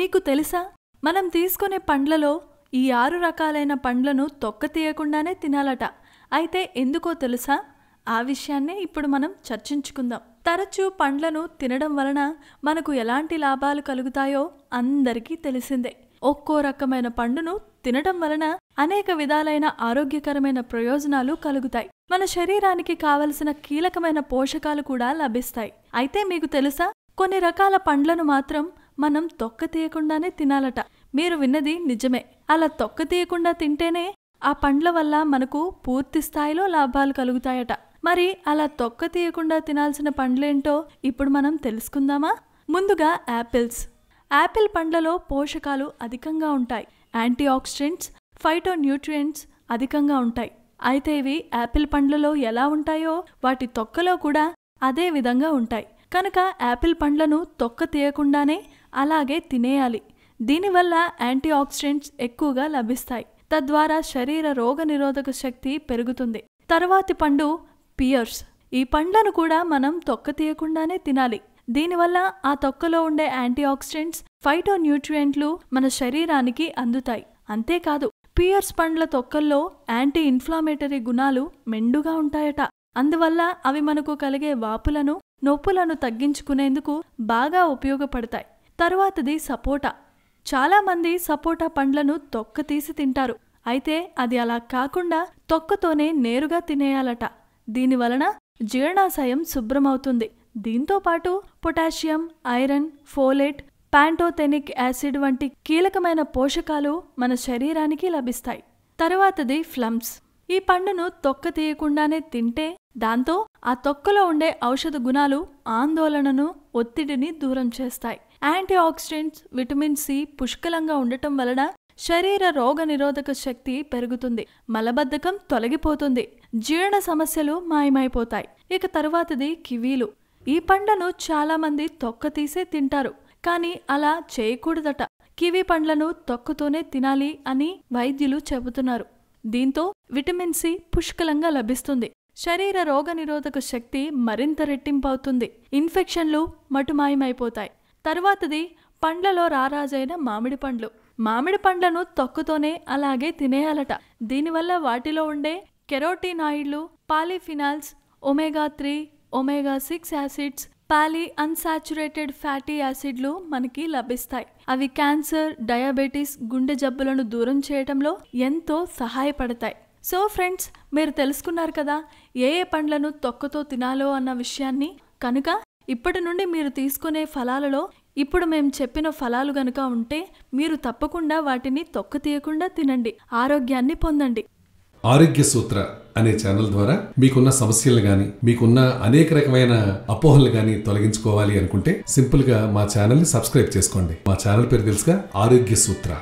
మీకు తెలుసా? మనం తీసుకునే పండ్లలో ఈ ఆరు రకాలైన పండ్లను తొక్క తీయకుండానే తినాలట. అయితే ఎందుకో తెలుసా? ఆ విషయాన్నే ఇప్పుడు మనం చర్చించుకుందాం. తరచూ పండ్లను తినడం వలన మనకు ఎలాంటి లాభాలు కలుగుతాయో అందరికీ తెలిసిందే. ఒక్కో రకమైన పండును తినడం వలన అనేక విధాలైన ఆరోగ్యకరమైన ప్రయోజనాలు కలుగుతాయి. మన శరీరానికి కావలసిన కీలకమైన పోషకాలు కూడా లభిస్తాయి. అయితే మీకు తెలుసా? కొన్ని రకాల పండ్లను మాత్రం మనం తొక్క తీయకుండానే తినాలట. మీరు విన్నది నిజమే. అలా తొక్క తీయకుండా తింటేనే ఆ పండ్ల వల్ల మనకు పూర్తి స్థాయిలో లాభాలు కలుగుతాయట. మరి అలా తొక్క తీయకుండా తినాల్సిన పండ్లేంటో ఇప్పుడు మనం తెలుసుకుందామా? ముందుగా యాపిల్స్ యాపిల్ పండ్లలో పోషకాలు అధికంగా ఉంటాయి. యాంటీ ఆక్సిడెంట్స్ ఫైటో న్యూట్రియంట్స్ అధికంగా ఉంటాయి. అయితే ఇవి యాపిల్ పండ్లలో ఎలా ఉంటాయో వాటి తొక్కలో కూడా అదే విధంగా ఉంటాయి. కనుక యాపిల్ పండ్లను తొక్క తీయకుండానే అలాగే తినేయాలి. దీనివల్ల యాంటీ ఆక్సిడెంట్స్ ఎక్కువగా లభిస్తాయి. తద్వారా శరీర రోగనిరోధక శక్తి పెరుగుతుంది. తర్వాతి పండు పియర్స్. ఈ పండ్లను కూడా మనం తొక్క తీయకుండానే తినాలి. దీనివల్ల ఆ తొక్కలో ఉండే యాంటీ ఆక్సిడెంట్స్ ఫైటో న్యూట్రియంట్లు మన శరీరానికి అందుతాయి. అంతేకాదు పియర్స్ పండ్ల తొక్కల్లో యాంటీ ఇన్ఫ్లామేటరీ గుణాలు మెండుగా ఉంటాయట. అందువల్ల అవి మనకు కలిగే వాపులను నొప్పులను తగ్గించుకునేందుకు బాగా ఉపయోగపడతాయి. తరువాతది సపోటా. చాలామంది సపోటా పండ్లను తొక్క తీసి తింటారు. అయితే అది అలా కాకుండా తొక్కతోనే నేరుగా తినేయాలట. దీనివలన జీర్ణాశయం శుభ్రమవుతుంది. దీంతో పాటు potassium iron folate pantothenic acid వంటి కీలకమైన పోషకాలు మన శరీరానికి లభిస్తాయి. తరువాతది ఫ్లమ్స్. ఈ పండును తొక్క తీయకుండానే తింటే దాంతో ఆ తొక్కలో ఉండే ఔషధ గుణాలు ఆందోళనను ఒత్తిడిని దూరం చేస్తాయి. యాంటీ ఆక్సిడెంట్స్ విటమిన్ సి పుష్కలంగా ఉండటం వలన శరీర రోగ నిరోధక శక్తి పెరుగుతుంది. మలబద్ధకం తొలగిపోతుంది. జీర్ణ సమస్యలు మాయమైపోతాయి. ఇక తరువాతది కివీలు. ఈ పండ్లను చాలామంది తొక్క తీసే తింటారు. కానీ అలా చేయకూడదట. కివీ పండ్లను తొక్కతోనే తినాలి అని వైద్యులు చెబుతున్నారు. దీంతో విటమిన్ సి పుష్కలంగా లభిస్తుంది. శరీర రోగనిరోధక శక్తి మరింత రెట్టింపవుతుంది. ఇన్ఫెక్షన్లు మటుమాయమైపోతాయి. తరువాతది పండ్లలో రారాజైన మామిడి పండ్లు. మామిడి పండ్లను తొక్కుతోనే అలాగే తినేయాలట. దీనివల్ల వాటిలో ఉండే కెరోటినాయిడ్లు polyphenols omega three omega six acids poly unsaturated fatty యాసిడ్లు మనకి లభిస్తాయి. అవి క్యాన్సర్ డయాబెటీస్ గుండె జబ్బులను దూరం చేయడంలో ఎంతో సహాయపడతాయి. సో ఫ్రెండ్స్ మీరు తెలుసుకున్నారు కదా ఏ ఏ పండ్లను తొక్కతో తినాలో అన్న విషయాన్ని. కనుక ఇప్పటి నుండి మీరు తీసుకునే ఫలాలలో ఇప్పుడు మేము చెప్పిన ఫలాలు గనుక ఉంటే మీరు తప్పకుండా వాటిని తొక్క తీయకుండా తినండి. ఆరోగ్యాన్ని పొందండి. ఆరోగ్య సూత్ర అనే ఛానల్ ద్వారా మీకున్న సమస్యలు గాని మీకున్న అనేక రకమైన అపోహలు గాని తొలగించుకోవాలి అనుకుంటే సింపుల్గా మా ఛానల్ని సబ్స్క్రైబ్ చేసుకోండి. మా ఛానల్ పేరు తెలుసుగా ఆరోగ్య సూత్ర.